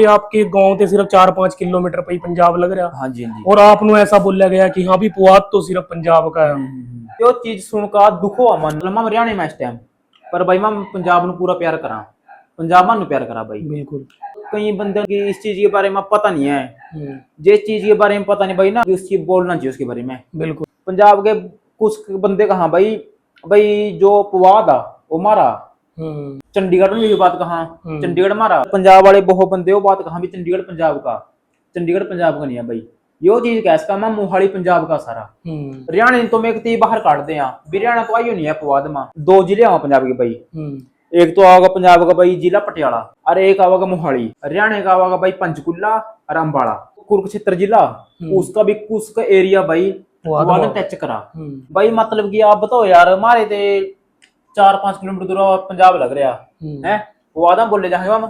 ये आपके गांव से सिर्फ चार पाँच किलोमीटर पे ही पंजाब लग रहा ਹਾਂਜੀ ਹਾਂਜੀ और आपनु ऐसा बोला गया कि हाँ भी पुआत तो सिर्फ पंजाब का है ਤੇ ਉਹ ਚੀਜ਼ ਸੁਣ ਕੇ ਦੁੱਖ ਹੋਆ ਮਨ ਲਮਾ ਹਰਿਆਣੇ ਮੈਂ ਇਸ ਟਾਈਮ ਪਰ ਬਾਈ ਮੈਂ ਪੰਜਾਬ ਨੂੰ ਪੂਰਾ ਪਿਆਰ ਕਰਾਂ ਪੰਜਾਬ ਨੂੰ ਪਿਆਰ ਕਰਾਂ ਬਾਈ बिल्कुल कई बंदे की इस चीज के बारे में पता नहीं है हम्म, जिस चीज के बारे में पता नहीं भाई ना उस चीज बोलना चाहिए उसके बारे में बिल्कुल पंजाब के कुछ बंदे कहा भाई भाई जो पवाद आ वो मारा हम्म, चंडीगढ़ में ये बात कहा चंडीगढ़ मारा पंजाब वाले बहुत बंदे वो बात कहा भी चंडीगढ़ पंजाब का चंडीगढ़ पंजाब का नहीं है भाई यो चीज कैसे का मैं मोहाली पंजाब का सारा हरियाणा तो मैं तीन बाहर काट दे हरियाणा तो आइयो नहीं है पवाद माँ दो जिले आओ पंजाब के भाई एक तो आओगा पंजाब का भाई जिला पटियाला और एक आवागा मोहाली हरियाणा का आवागा भाई पंचकुला और अम्बाड़ा कुरुक्षेत्र जिला उसका भी उसका एरिया भाई टच करा भाई मतलब कि आप बताओ यार मारे थे 4-5 ਕਿਲੋਮੀਟਰ ਦੂਰ ਪੰਜਾਬ ਲੱਗ ਰਿਹਾ। ਹੂੰ। ਹੈ? ਉਹ ਆਦਮ ਬੋਲੇ ਜਾਏਗਾ ਮੈਂ